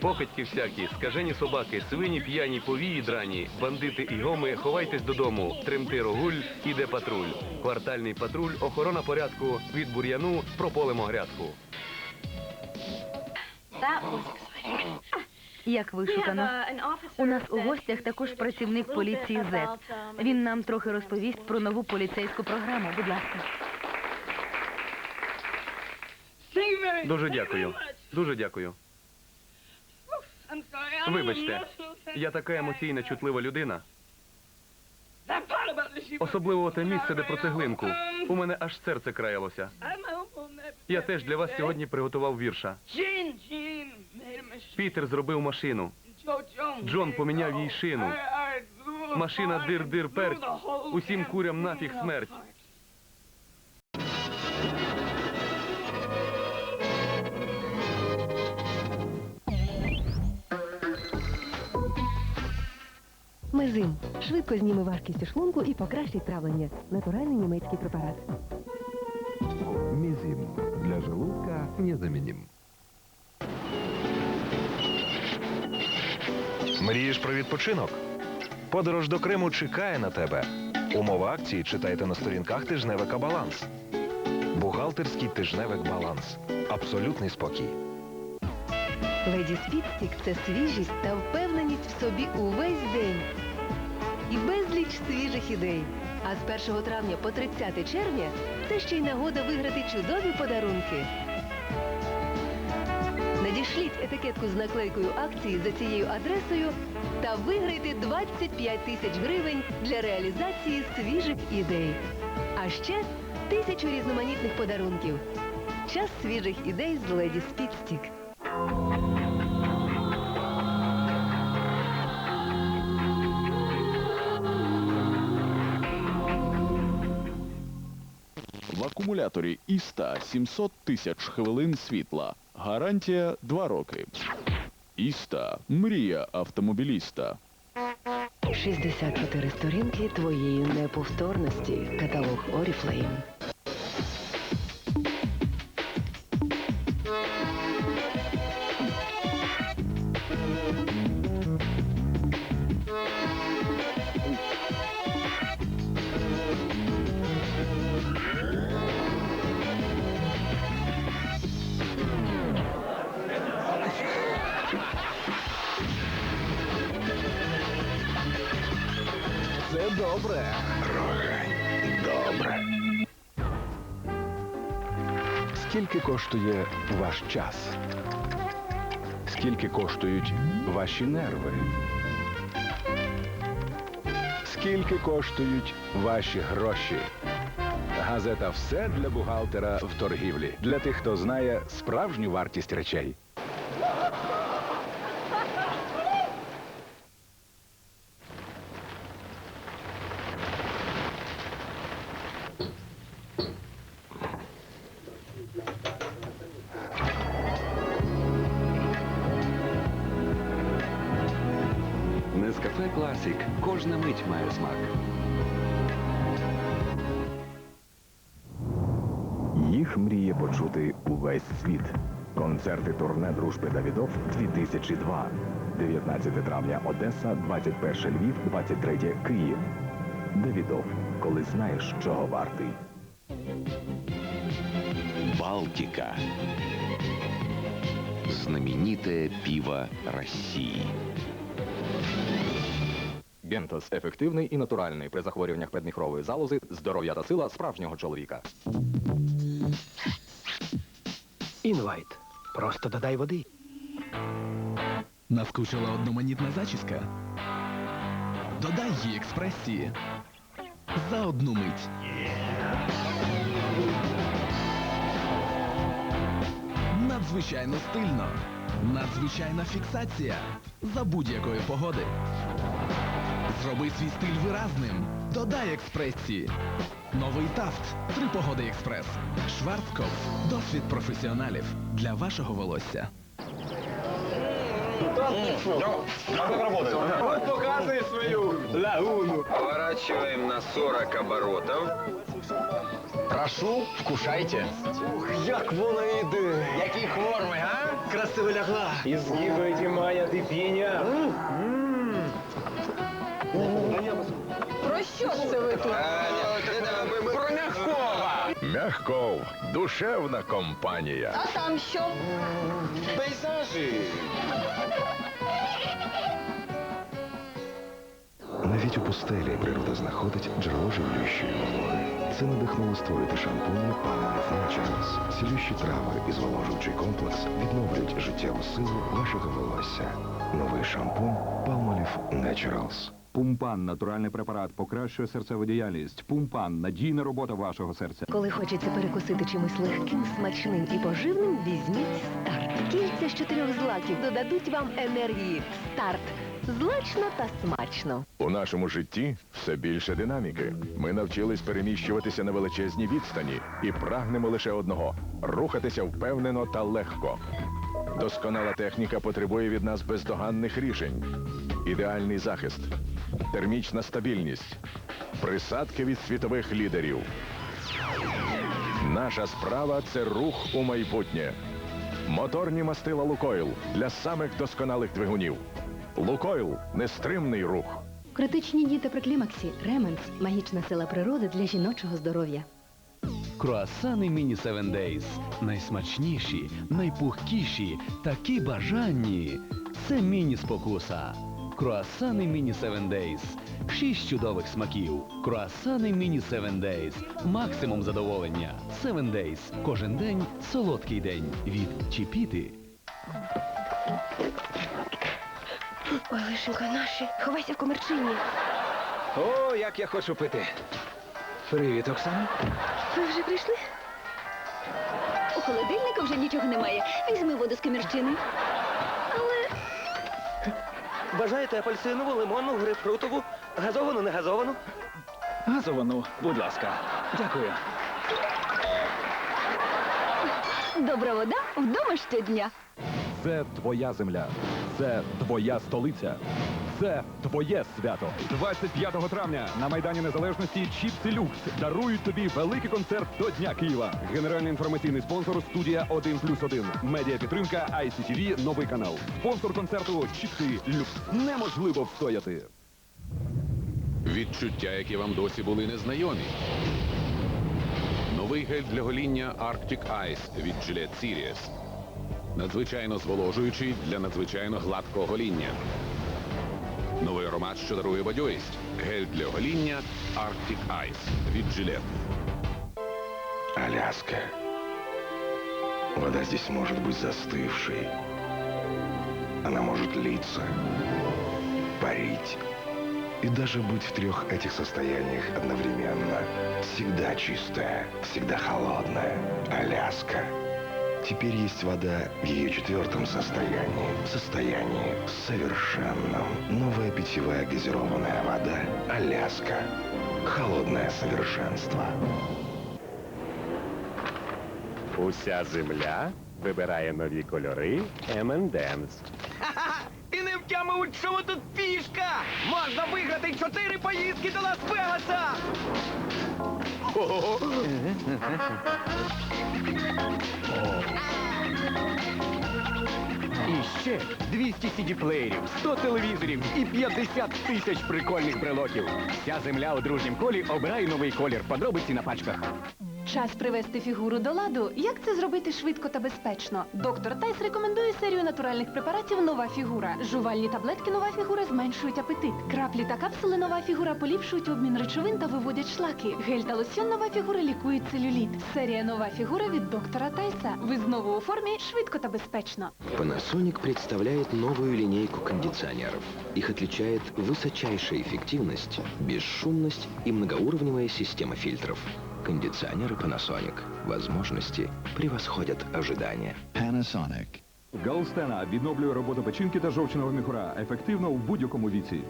Покидьки всякі, скажені собаки, свині п'яні, повії драні, бандити і гоми, ховайтесь додому. Тремти рогуль, іде патруль. Квартальний патруль, охорона порядку, від бур'яну прополимо грядку. Як вишукано. У нас у гостях також працівник поліції Z. Він нам трохи розповість про нову поліцейську програму. Будь ласка. Дуже дякую. Дуже дякую. Вибачте, я така емоційна, чутлива людина. Особливо те місце, де про цеглинку. У мене аж серце краялося. Я теж для вас сьогодні приготував вірша. Пітер зробив машину. Джон поміняв їй шину. Машина дир-дир перть. Усім курям нафіг смерть. Мезим швидко зніме важкість у шлунку і покращить травлення. Натуральний німецький препарат. Мизим. Для желудка незаменим. Мрієш про відпочинок? Подорож до Криму чекає на тебе. Умови акції читайте на сторінках тижневика Баланс. Бухгалтерський тижневик Баланс. Абсолютний спокій. Леді Спідстік це свіжість та впевненість в собі увесь день. І безліч свіжих ідей. А з 1 травня по 30 червня це ще й нагода виграти чудові подарунки. Надішліть етикетку з наклейкою акції за цією адресою та виграйте 25 тисяч гривень для реалізації свіжих ідей. А ще тисячу різноманітних подарунків. Час свіжих ідей з леді Спідстік. Акумуляторі Іста 700 тисяч хвилин світла. Гарантія 2 роки. Іста мрія автомобіліста. 64 сторінки твоєї неповторності. Каталог Oriflame. Скільки коштує ваш час? Скільки коштують ваші нерви? Скільки коштують ваші гроші? Газета Все для бухгалтера в торгівлі. Для тих, хто знає справжню вартість речей. Кожна мить має смак. Їх мріє почути увесь світ. Концерти турне дружби Давідов 2002. 19 травня Одеса, 21 Львів, 23 Київ. Давідов, коли знаєш, чого вартий. Балтика. Знаменитое пиво России. Гентос ефективний і натуральний при захворюваннях предміхрової залози, здоров'я та сила справжнього чоловіка. Інвайт. Просто додай води. Наскучила одноманітна зачіска? Додай їй експресії. За одну мить. Надзвичайно стильно. Надзвичайна фіксація. За будь-якої погоди. Зроби свій стиль виразним. Додай експресії. Новий тафт. Три погоди експрес. Шварцкопф. Досвід професіоналів для вашого волосся. Поворачиваем на 40 оборотов. Прошу, вкушайте. Ух, Як воно йде. Які форми, а? тебе лягла. Изгибайте моя дипіня. Про що це ви тут? Про мягкова. Мягков, душевна компанія. А там що? Пейзажі. Навіть у пустелі природа знаходить джерело живлющої вологи. Це надихнуло створити шампуні Palmolive Naturals. Цілющі трави і зволожуючий комплекс відновлюють життєву силу вашого волосся. Новий шампунь Palmolive Naturals. Пумпан натуральний препарат покращує серцеву діяльність. Пумпан надійна робота вашого серця. Коли хочеться перекусити чимось легким, смачним і поживним, візьміть старт. Кільця з чотирьох злаків додадуть вам енергії. Старт. Злачно та смачно. У нашому житті все більше динаміки. Ми навчились переміщуватися на величезні відстані і прагнемо лише одного рухатися впевнено та легко. Досконала техніка потребує від нас бездоганних рішень, ідеальний захист, термічна стабільність, присадки від світових лідерів. Наша справа це рух у майбутнє. Моторні мастила Лукойл для самих досконалих двигунів. Лукойл нестримний рух. Критичні діти при клімаксі. Ременс – магічна сила природи для жіночого здоров'я. Круасани Міні 7 Days. Найсмачніші, найпухкіші, такі бажанні. Це міні-спокуса. Круасани Міні 7 Days. Шість чудових смаків. Круасани Міні 7 Days. Максимум задоволення. 7 Days. Кожен день солодкий день. Від Чіпіти. Ой, лишенько наші. Ховайся в комерчині. О, як я хочу пити. Привіт, Оксана. Ви вже прийшли? У холодильнику вже нічого немає. Візьми воду з комірчини. Бажаєте апельсинову, лимонну, грейпфрутову, газовану, не газовану? Газовану, будь ласка. Дякую. Добра вода вдома щодня. Це твоя земля. Це твоя столиця. Це твоє свято. 25 травня на Майдані Незалежності Чіпси Люкс дарують тобі великий концерт до Дня Києва. Генеральний інформаційний спонсор студія 1 плюс 1. Медіа підтримка ICTV Новий канал. Спонсор концерту Чіпси Люкс. Неможливо встояти. Відчуття, які вам досі були незнайомі. Новий гель для гоління Arctic Ice від Gillette Sirius. Надзвичайно зволожуючий для надзвичайно гладкого гоління. Новий аромат, що дарує бадьорість. Гель для гоління Arctic Ice від Gillette. Аляска. Вода здесь может быть застывшей. Она может литься, парить и даже быть в трех этих состояниях одновременно. Всегда чистая, всегда холодная. Аляска. Теперь есть вода в ее четвертом состоянии. В состоянии совершенном. Новая питьевая газированная вода. Аляска. Холодное совершенство. Уся земля вибирає нові кольори M&M's. І не втямують, що ви тут пішка! Можна виграти чотири поїздки до Лас-Вегаса! І ще 200 CD-плеєрів, 100 телевізорів і 50 тисяч прикольних брелоків. Вся земля у дружнім колі обирає новий колір. Подробиці на пачках. Час привести фігуру до ладу. Як це зробити швидко та безпечно? Доктор Тайс рекомендує серію натуральних препаратів Нова фігура. Жувальні таблетки Нова фігура зменшують апетит. Краплі та капсули Нова фігура поліпшують обмін речовин та виводять шлаки. Гель та лосьон Нова фігура лікують целюліт. Серія Нова фігура від доктора Тайса. Ви знову у формі швидко та безпечно. Panasonic представляет новую линейку кондиционеров. Их отличает высочайшая эффективность, бесшумность и многоуровневая система фильтров. Кондиционеры Panasonic. Возможности превосходят ожидания. Panasonic. Галстена відновлює роботу печінки та жовчного міхура. Ефективно в будь-якому віці.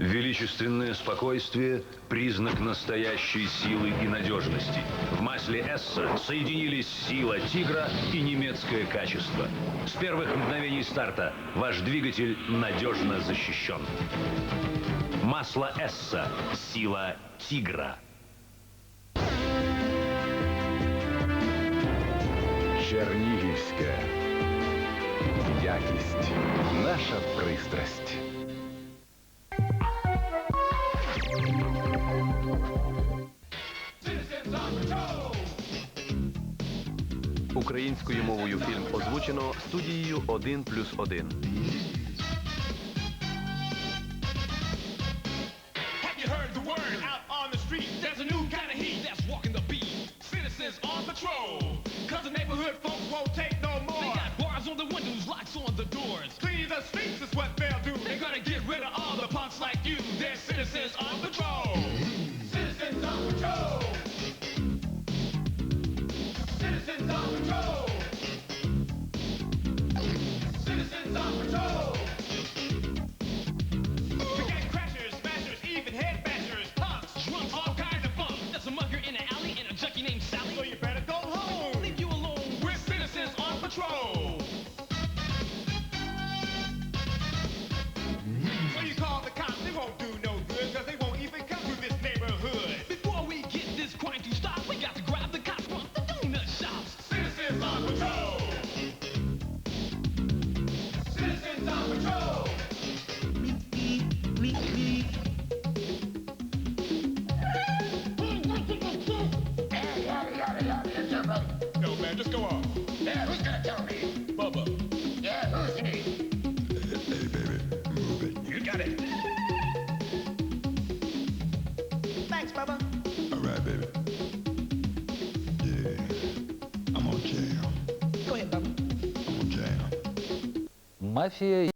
Величественное спокойствие – признак настоящей силы и надежности. В масле Эсса соединились сила тигра и немецкое качество. С первых мгновений старта ваш двигатель надежно защищен. Масло Эсса – сила тигра. Чернігівське. Якість. Наша пристрасть. Українською мовою фільм озвучено студією 1+,1. Citizens on patrol. Cause the neighborhood folks won't take no more. They got bars on the windows, locks on the doors. Clean the streets is what they'll do. They're gonna get rid of all the punks like you. They're citizens on patrol. No, man, just go on. Who's gonna me? Yeah, who's he? hey, baby. You got it. Thanks, All right, baby. I'm on. Go ahead, I'm on. Mafia.